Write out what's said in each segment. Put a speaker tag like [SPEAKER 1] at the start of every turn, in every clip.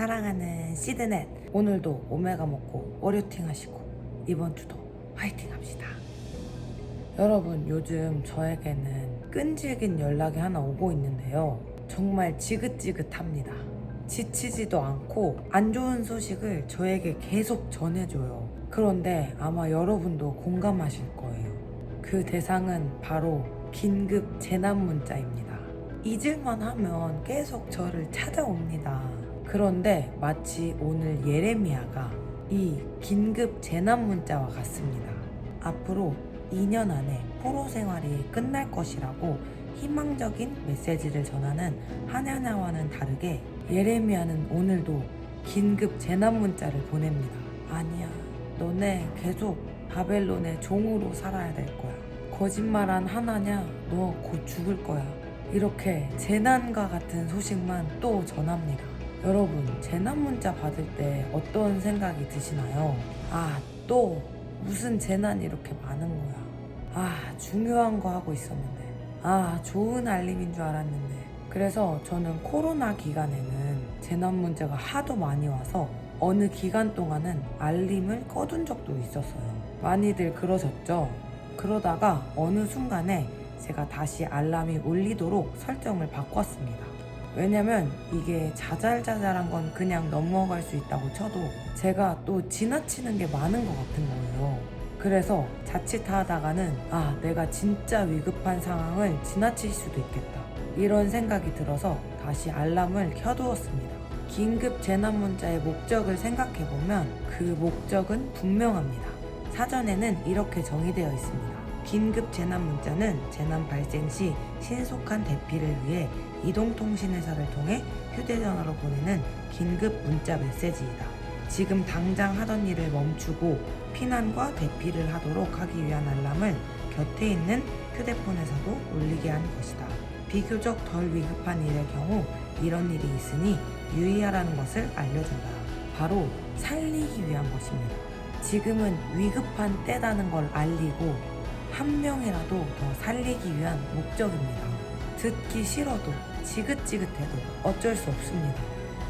[SPEAKER 1] 사랑하는 시드넷 오늘도 오메가 먹고 월요팅 하시고 이번 주도 화이팅 합시다. 여러분 요즘 저에게는 끈질긴 연락이 하나 오고 있는데요. 정말 지긋지긋합니다. 지치지도 않고 안 좋은 소식을 저에게 계속 전해줘요. 그런데 아마 여러분도 공감하실 거예요. 그 대상은 바로 긴급 재난 문자입니다. 잊을만 하면 계속 저를 찾아옵니다. 그런데 마치 오늘 예레미야가 이 긴급 재난 문자와 같습니다. 앞으로 2년 안에 포로 생활이 끝날 것이라고 희망적인 메시지를 전하는 하냐냐와는 다르게 예레미야는 오늘도 긴급 재난 문자를 보냅니다. 아니야, 너네 계속 바벨론의 종으로 살아야 될 거야. 거짓말한 하나냐, 너 곧 죽을 거야. 이렇게 재난과 같은 소식만 또 전합니다. 여러분, 재난 문자 받을 때 어떤 생각이 드시나요? 아, 또 무슨 재난이 이렇게 많은 거야. 아, 중요한 거 하고 있었는데. 아, 좋은 알림인 줄 알았는데. 그래서 저는 코로나 기간에는 재난 문자가 하도 많이 와서 어느 기간 동안은 알림을 꺼둔 적도 있었어요. 많이들 그러셨죠? 그러다가 어느 순간에 제가 다시 알람이 울리도록 설정을 바꿨습니다. 왜냐면 이게 자잘자잘한 건 그냥 넘어갈 수 있다고 쳐도 제가 또 지나치는 게 많은 것 같은 거예요. 그래서 자칫하다가는 아, 내가 진짜 위급한 상황을 지나칠 수도 있겠다. 이런 생각이 들어서 다시 알람을 켜두었습니다. 긴급 재난 문자의 목적을 생각해보면 그 목적은 분명합니다. 사전에는 이렇게 정의되어 있습니다. 긴급 재난 문자는 재난 발생 시 신속한 대피를 위해 이동통신회사를 통해 휴대전화로 보내는 긴급 문자 메시지이다. 지금 당장 하던 일을 멈추고 피난과 대피를 하도록 하기 위한 알람을 곁에 있는 휴대폰에서도 울리게 한 것이다. 비교적 덜 위급한 일의 경우 이런 일이 있으니 유의하라는 것을 알려준다. 바로 살리기 위한 것입니다. 지금은 위급한 때다는 걸 알리고 한 명이라도 더 살리기 위한 목적입니다. 듣기 싫어도 지긋지긋해도 어쩔 수 없습니다.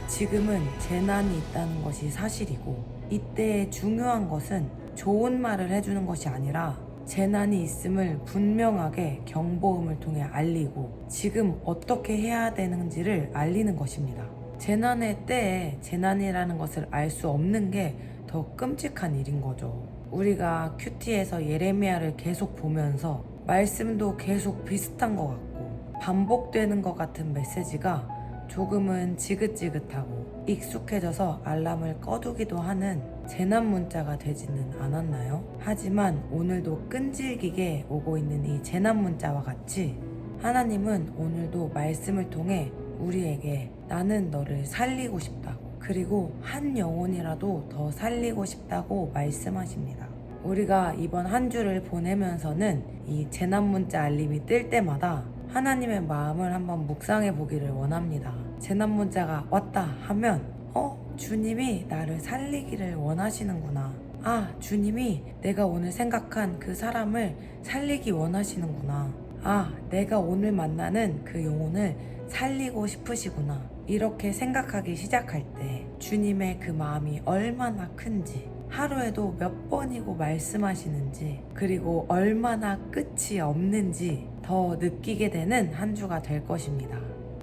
[SPEAKER 1] 지금은 재난이 있다는 것이 사실이고 이때의 중요한 것은 좋은 말을 해주는 것이 아니라 재난이 있음을 분명하게 경보음을 통해 알리고 지금 어떻게 해야 되는지를 알리는 것입니다. 재난의 때에 재난이라는 것을 알 수 없는 게 더 끔찍한 일인 거죠. 우리가 큐티에서 예레미야를 계속 보면서 말씀도 계속 비슷한 것 같고 반복되는 것 같은 메시지가 조금은 지긋지긋하고 익숙해져서 알람을 꺼두기도 하는 재난 문자가 되지는 않았나요? 하지만 오늘도 끈질기게 오고 있는 이 재난 문자와 같이 하나님은 오늘도 말씀을 통해 우리에게 나는 너를 살리고 싶다고 그리고 한 영혼이라도 더 살리고 싶다고 말씀하십니다. 우리가 이번 한 주를 보내면서는 이 재난 문자 알림이 뜰 때마다 하나님의 마음을 한번 묵상해 보기를 원합니다. 재난 문자가 왔다 하면 어? 주님이 나를 살리기를 원하시는구나. 아, 주님이 내가 오늘 생각한 그 사람을 살리기 원하시는구나. 아, 내가 오늘 만나는 그 영혼을 살리고 싶으시구나. 이렇게 생각하기 시작할 때 주님의 그 마음이 얼마나 큰지 하루에도 몇 번이고 말씀하시는지 그리고 얼마나 끝이 없는지 더 느끼게 되는 한 주가 될 것입니다.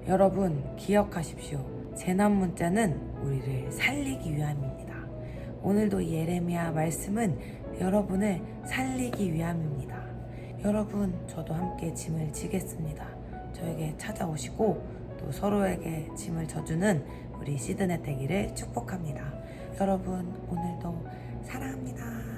[SPEAKER 1] 여러분 기억하십시오. 재난 문자는 우리를 살리기 위함입니다. 오늘도 예레미야 말씀은 여러분을 살리기 위함입니다. 여러분 저도 함께 짐을 지겠습니다. 저에게 찾아오시고 또 서로에게 짐을 져주는 우리 시드넷 되기를 축복합니다. 여러분 오늘도 사랑합니다.